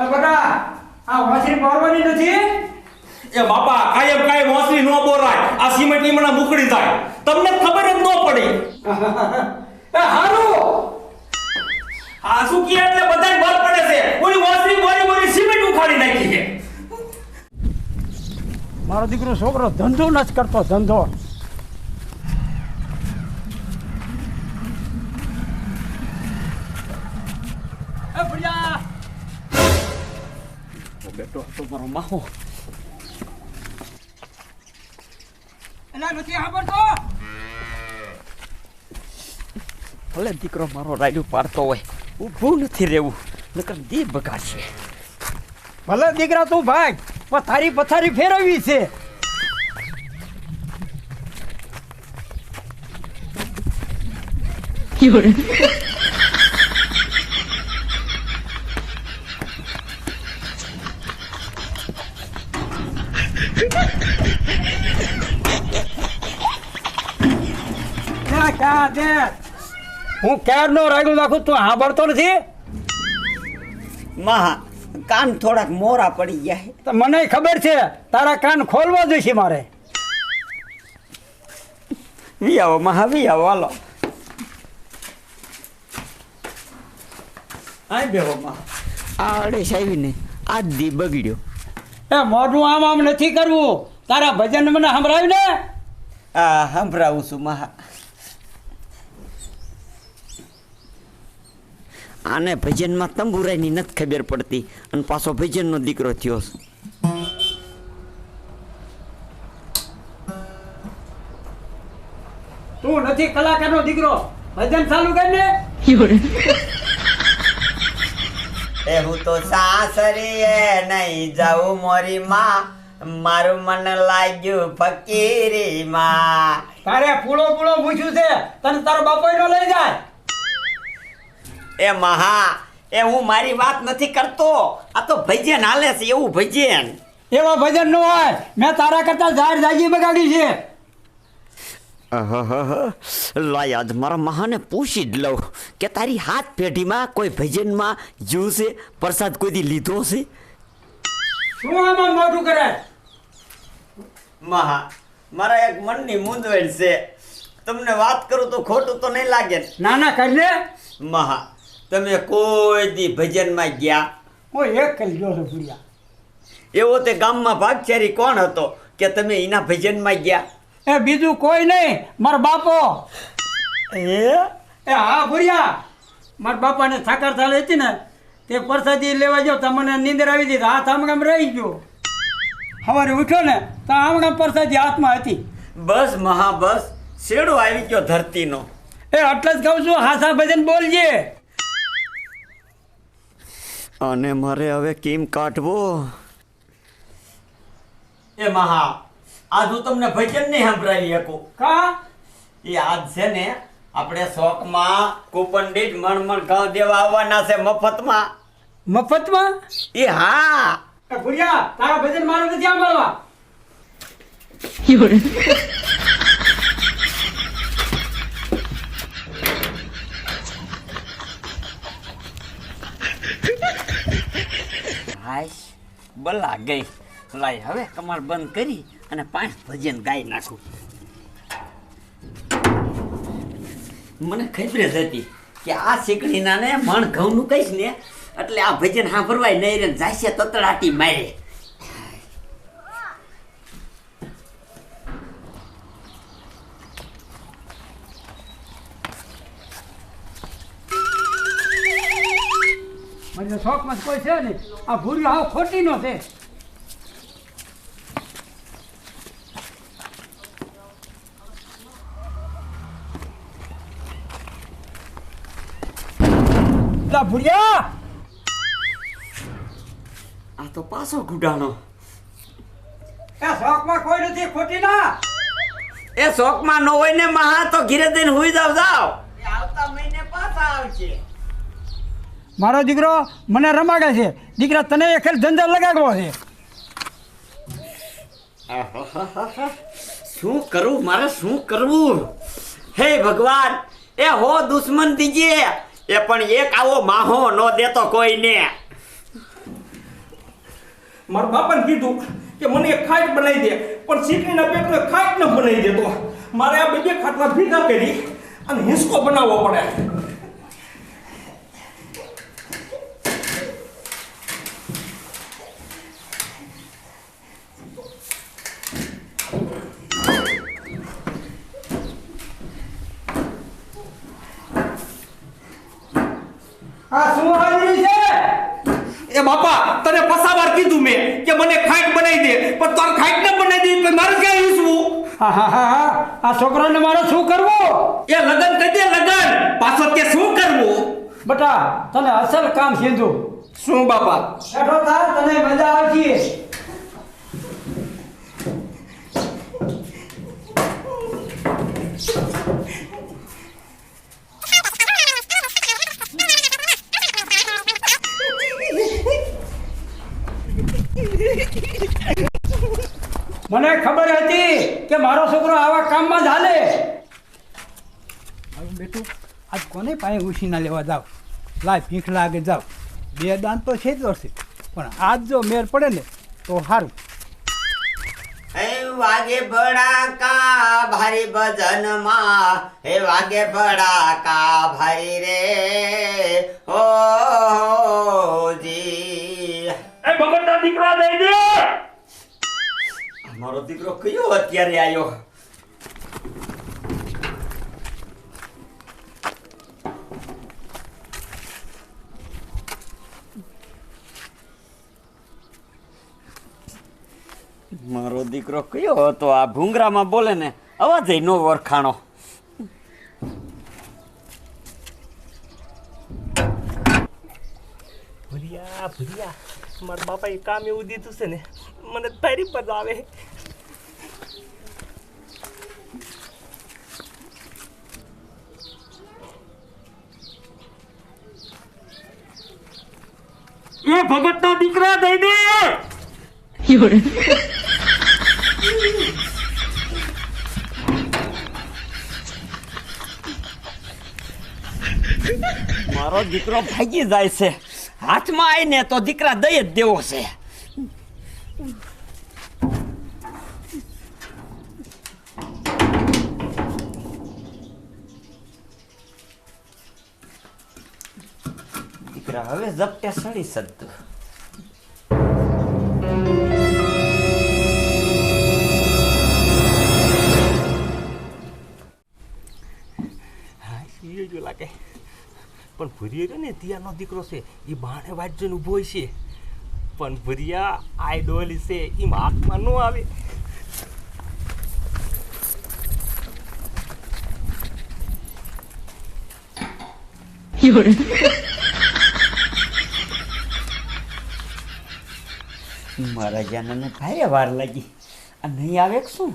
એ બધા આ વાસરી બોરવાની નથી? એ બાપા કાયમ કાયમ વાસરી નો બોરાય. આ સિમેન્ટ મને મુકડી થાય તમને ખબર જ ન પડી. એ હારું. આ શું કે એટલે બધાય બર પડે છે? ઓલી વાસરી બોરી બોરી સિમેન્ટ ઉખાડી નાખી છે. મારો દીકરો છોકરો ધંધો નથી કરતો ધંધો એ ભડિયા બેટો તો મારો માહો એલા નથી સાંભળતો ભલે દીકરો મારો રાયડું પાડતો હોય ઊભું નથી રહેવું નકર દી બગાડશે ભલે દીકરા તું ભાગ પથારી પથારી ફેરવવી છે ક્યાં હું ક્યારનો રાયડું નાખું તું સાંભળતો નથી? મહા કાન થોડાક મોરા પડી ગયા તો મને ખબર છે તારા કાન ખોલવા જોઈશે મારે. વી આવો મહા વી આવો હાલો. આય બેહો મહા. આ સાહેબ ને આ દી બગડ્યો. એ મોઢું આમ આમ નથી કરવું. તારા ભજન મને સંભળાવ્યું ને? આ સંભળાવું છું મહા. આને ભજનમાં તંબુરાની નથી ખબર પડતી. અને પાછો ભજનનો દીકરો થયો છે. તું નથી કલાકારનો દીકરો. ભજન ચાલુ કર ને. એ હું તો સાસરીએ નહીં જાઉં મોરી માં મારું મન લાગ્યું ફકીરી માં તારે પૂળો પૂળો પૂછ્યું છે તને તારો બાપો નો લઈ જાય. એ મહા એ હું મારી વાત નથી કરતો. આ તો ભજન હાલે છે એવું ભજન. એવા ભજન ન હોય. મેં તારા કરતા ઝાડ જાગી બગાડી છે. લાય આજ મારા મહાને પૂછી જ લઉં. કે તારી હાથ પેઢીમાં કોઈ ભજનમાં જીવ છે? પ્રસાદ કોઈથી લીધો છે? શું આમાં મોટું કરે? મહા મારા એક મનની મૂંઝવણ છે. તમને વાત કરું તો ખોટું તો નહીં લાગે ને? ના ના કર મહા તમે કોઈ દી ભજનમાં ગયા? હું એક કરી ગયો છું ભૂરિયા એવો તે ગામમાં ભાગચારી કોણ હતો કે તમે એના ભજનમાં ગયા? એ બીજું કોઈ નહીં મારો બાપો. એ એ હા ભૂરિયા. મારા બાપાને સાકર થાળ હતી ને તે પરસાદી લેવા જાઓ તમને નીંદર આવી હતી હાથ આમગામ રહી ગયો. સવારે ઉઠ્યો ને તો આમગામ પરસાદી હાથમાં હતી. બસ મહા બસ. શેડો આવી ગયો ધરતીનો. એ એટલે જ કહું છું હાસા ભજન બોલજે. અને મારે હવે કેમ કાઢવો. એ મહા આજ હું તમને ભજન નહીં સંભળાવી શકું. કા? એ આજ છે ને આપણે શોખમાં કૂપન દીઠ મણ મણ ઘઉં દેવા આવવાના છે મફતમાં. મફતમાં? એ હા. ભૂરિયા તારા ભજન મારે નથી સાંભળવા. હાશ બલા ગઈ. લાય હવે કમાલ બંધ કરી અને પાંચ ભજન ગાઈ નાખું. મને ખબર જ હતી કે આ શીકડીના ને મણ ઘઉંનું કહીશ ને, એટલે આ ભજન સાંભળવાય નહીં રે, જાશે તતડાટી મારે. શોખમાં કોઈ છે નહીં. આ ભૂરી હાવ ખોટીનો છે. લા ભૂરિયા આ તો પાછો ગુડાણો એ શોખમાં કોઈ નથી ખોટી ના! એ શોખમાં ન હોય ને મહા તો ઘીરે દઈને હુઈ જાવ જાવ. આવતા મહિને પાછા આવશે મારો દીકરો મને રમાડે છે. દીકરા તને ખેલ ધંધો લગાડવો છે. શું કરું? મારે શું કરવું? હે ભગવાન એ હો દુશ્મન દીજે એ પણ એક આવો માહો ન દેતો કોઈને. મારા બાપાને કીધું કે મને એક ખાટ બનાવી દે, પણ શીખડીના પેટને ખાટ ન બનાવી દેતો. મારે આ બે ખાટલા ભેગા કરી અને હિંસકો બનાવવો પડે આ શું હાજરી છે એ બાપા તને પસાવાર કીધું મેં કે મને ખાઈટ બનાવી દે. પણ તાર ખાઈટ ન બનાવી દે તો મારે ક્યાં હા આ છોકરાને મારે શું કરવું? એ લગન કહી દે લગન. પાછો તે શું કરવું? બટા તને અસલ કામ સીધું. શું બાપા? બેઠો થા તને મજા આવશે. મને ખબર હતી કે મારો છોકરો આવા કામમાં જ હાલે. હવે બેટું આજ કોને પાસે ઉછીના લેવા જાવ? લાય ભીખ લાગે જાવ. બે દાંત તો છે જ વર્ષે પણ આજ જો મેર પડે ને તો સારું હે વાગે ભડાકા ભારી ભજનમાં? હે વાગે ભડાકા ભારી રે? ઓ જી. ભગતના દીકરા દઈ દે. મારો દીકરો કયો અત્યારે આવ્યો મારો દીકરો કયો હતો? આ ભૂંગરામાં બોલે ને, અવાજ નો વરખાણો. ભૂરિયા ભૂરિયા. મારા બાપાએ કામ એવું દીધું છે ને મને તારી પર આવે. એ ભગતના દીકરા દઈ દે. મારો દીકરો ભાગી જાય છે. હાથમાં આવીને તો દીકરા દઈ જ દેવો છે. દીકરા હવે ઝપટે સડી શકતું પણ ભૂરિયો રહ્યો ને, તિયારનો દીકરો છે એ બાણે વાટ જોઈને હોય છે. પણ ભૂરિયા આઈડોલ છે એ હાથમાં ન આવે. મારા જાનને ભારે વાર લાગી. આ નહીં આવે શું?